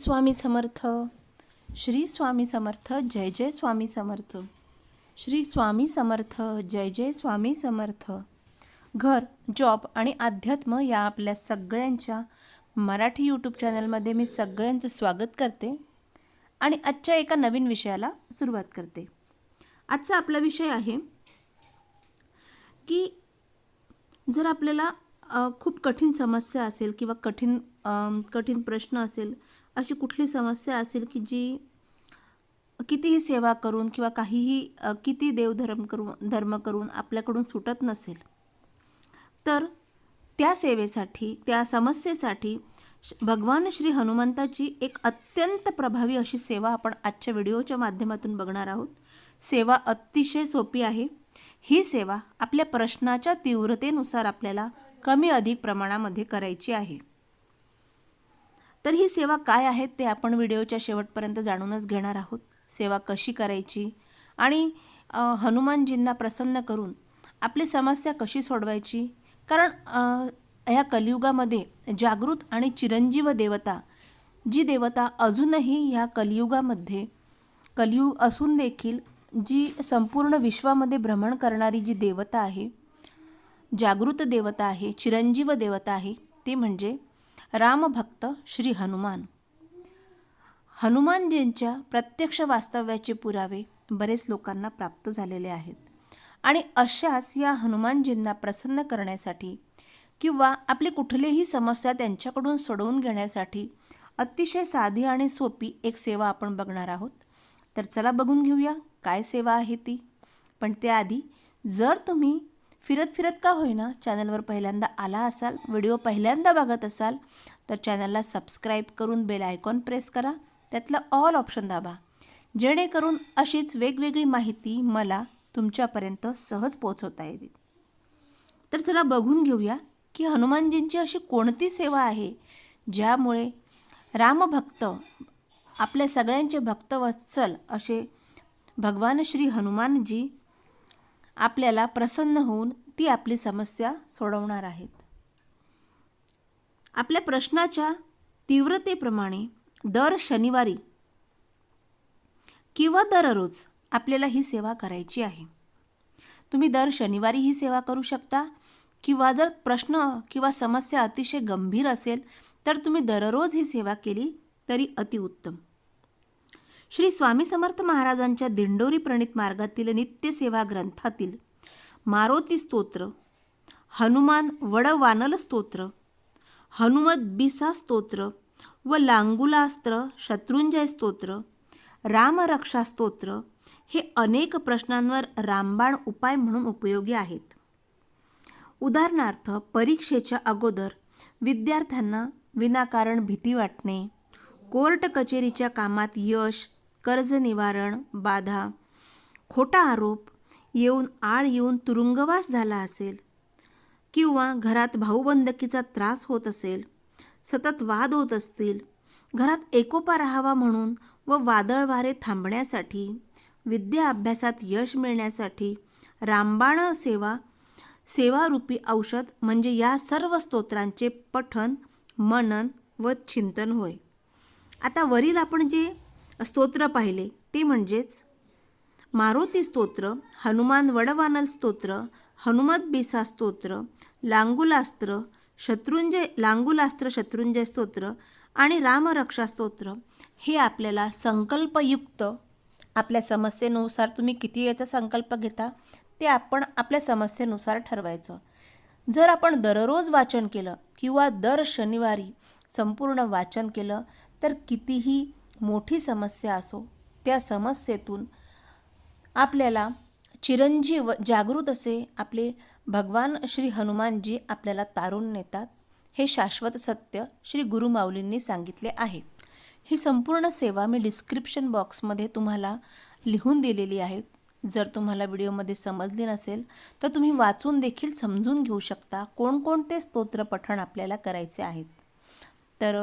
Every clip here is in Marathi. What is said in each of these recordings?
स्वामी समर्थ. श्री स्वामी समर्थ जय जय स्वामी समर्थ. श्री स्वामी समर्थ जय जय स्वामी समर्थ. घर जॉब आणि अध्यात्म या आपल्या सगळ्यांच्या मराठी यूट्यूब चॅनलमध्ये मी सगळ्यांचं स्वागत करते आणि आजच्या एका नवीन विषयाला सुरुवात करते. आजचा आपला विषय आहे की जर आपल्याला खूप कठीण समस्या असेल किंवा कठीण कठीण प्रश्न असेल अशी कुठली समस्या असेल की जी कितीही सेवा करून किंवा काहीही किती देवधर्म करून धर्म करून आपल्याकडून सुटत नसेल तर त्या सेवेसाठी त्या समस्येसाठी भगवान श्री हनुमंताची एक अत्यंत प्रभावी अशी सेवा आपण आजच्या व्हिडिओच्या माध्यमातून बघणार आहोत. सेवा अतिशय सोपी आहे. ही सेवा आपल्या प्रश्नाच्या तीव्रतेनुसार आपल्याला कमी अधिक प्रमाणामध्ये करायची आहे. तर ही सेवा काय आहेत ते आपण व्हिडिओच्या शेवटपर्यंत जाणूनच घेणार आहोत. सेवा कशी करायची आणि हनुमानजींना प्रसन्न करून आपली समस्या कशी सोडवायची? कारण ह्या कलियुगामध्ये जागृत आणि चिरंजीव देवता जी देवता अजूनही ह्या कलियुगामध्ये कलियुग असून देखील जी संपूर्ण विश्वामध्ये भ्रमण करणारी जी देवता आहे जागृत देवता आहे चिरंजीव देवता आहे ती म्हणजे रामभक्त श्री हनुमान. हनुमानजींच्या प्रत्यक्ष वास्तव्याचे पुरावे बरेच लोकांना प्राप्त झालेले आहेत. आणि अशाच या हनुमानजींना प्रसन्न करण्यासाठी किंवा आपली कुठलीही समस्या त्यांच्याकडून सोडवून घेण्यासाठी अतिशय साधी आणि सोपी एक सेवा आपण बघणार आहोत. तर चला बघून घेऊया काय सेवा आहे ती. पण त्याआधी जर तुम्ही फिरत फिरत का होईना चॅनलवर पहिल्यांदा आला असाल व्हिडिओ पहिल्यांदा बघत असाल तर चॅनलला सबस्क्राईब करून बेल आयकॉन प्रेस करा. त्यातलं ऑल ऑप्शन दाबा. जेणेकरून अशीच वेगवेगळी माहिती मला तुमच्यापर्यंत सहज पोहोचवता येईल. तर चला बघून घेऊया की हनुमानजींची अशी कोणती सेवा आहे ज्यामुळे रामभक्त आपल्या सगळ्यांचे भक्तवत्सल असे भगवान श्री हनुमानजी आपल्याला प्रसन्न होऊन ती आपली समस्या सोडवणार आहेत. आपल्या प्रश्नाच्या तीव्रतेप्रमाणे दर शनिवारी किंवा दररोज आपल्याला ही सेवा करायची आहे. तुम्ही दर शनिवारी ही सेवा करू शकता किंवा जर प्रश्न किंवा समस्या अतिशय गंभीर असेल तर तुम्ही दररोज ही सेवा केली तरी अतिउत्तम. श्री स्वामी समर्थ महाराजांच्या दिंडोरी प्रणित मार्गातील नित्यसेवा ग्रंथातील मारुती स्तोत्र हनुमान वडवानल स्तोत्र हनुमत बिसा स्तोत्र व लांगुलास्त्र शत्रुंजय स्तोत्र रामरक्षा स्तोत्र हे अनेक प्रश्नांवर रामबाण उपाय म्हणून उपयोगी आहेत. उदाहरणार्थ परीक्षेच्या अगोदर विद्यार्थ्यांना विनाकारण भीती वाटणे कोर्ट कचेरीच्या कामात यश कर्ज निवारण बाधा खोटा आरोप येऊन आळ येऊन तुरुंगवास झाला असेल किंवा घरात भाऊबंदकीचा त्रास होत असेल सतत वाद होत असतील घरात एकोपा राहावा म्हणून व वादळ वारे थांबण्यासाठी विद्या अभ्यासात यश मिळण्यासाठी रामबाण सेवा सेवारूपी औषध म्हणजे या सर्व स्तोत्रांचे पठन मनन व चिंतन होय. आता वरील आपण जे स्तोत्र पाहिले. ते म्हणजेच मारुती स्तोत्र हनुमान वडवानल स्तोत्र हनुमत बिसा स्तोत्र लांगुलास्त्र शत्रुंजय लांगुलास्त्र शत्रुंजय स्तोत्र आणि रामरक्षा स्तोत्र हे आपल्याला संकल्पयुक्त आपल्या समस्येनुसार तुम्ही किती याचा संकल्प घेता ते आपण आपल्या समस्येनुसार ठरवायचं. जर आपण दररोज वाचन केलं किंवा दर शनिवारी संपूर्ण वाचन केलं तर कितीही मोठी समस्या असो त्या समस्येतून आपल्याला चिरंजीव जागृत असे आपले भगवान श्री हनुमानजी आपल्याला तारून नेतात हे शाश्वत सत्य श्री गुरुमाऊलींनी सांगितले आहे. ही संपूर्ण सेवा मी डिस्क्रिप्शन बॉक्समध्ये तुम्हाला लिहून दिलेली आहे. जर तुम्हाला व्हिडिओमध्ये समजली नसेल तर तुम्ही वाचून देखील समजून घेऊ शकता कोणकोणते स्तोत्र पठण आपल्याला करायचे आहेत. तर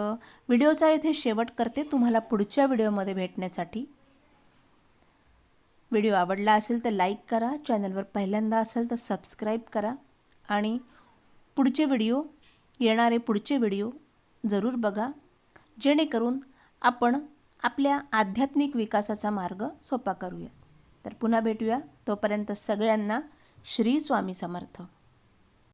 व्हिडिओचा इथे शेवट करते तुम्हाला पुढच्या व्हिडिओमध्ये भेटण्यासाठी. व्हिडिओ आवडला असेल तर लाईक करा चॅनलवर पहिल्यांदा असेल तर सबस्क्राईब करा आणि पुढचे व्हिडिओ येणारे पुढचे व्हिडिओ जरूर बघा जेणेकरून आपण आपल्या आध्यात्मिक विकासाचा मार्ग सोपा करूया. तर पुन्हा भेटूया. तोपर्यंत सगळ्यांना श्री स्वामी समर्थ.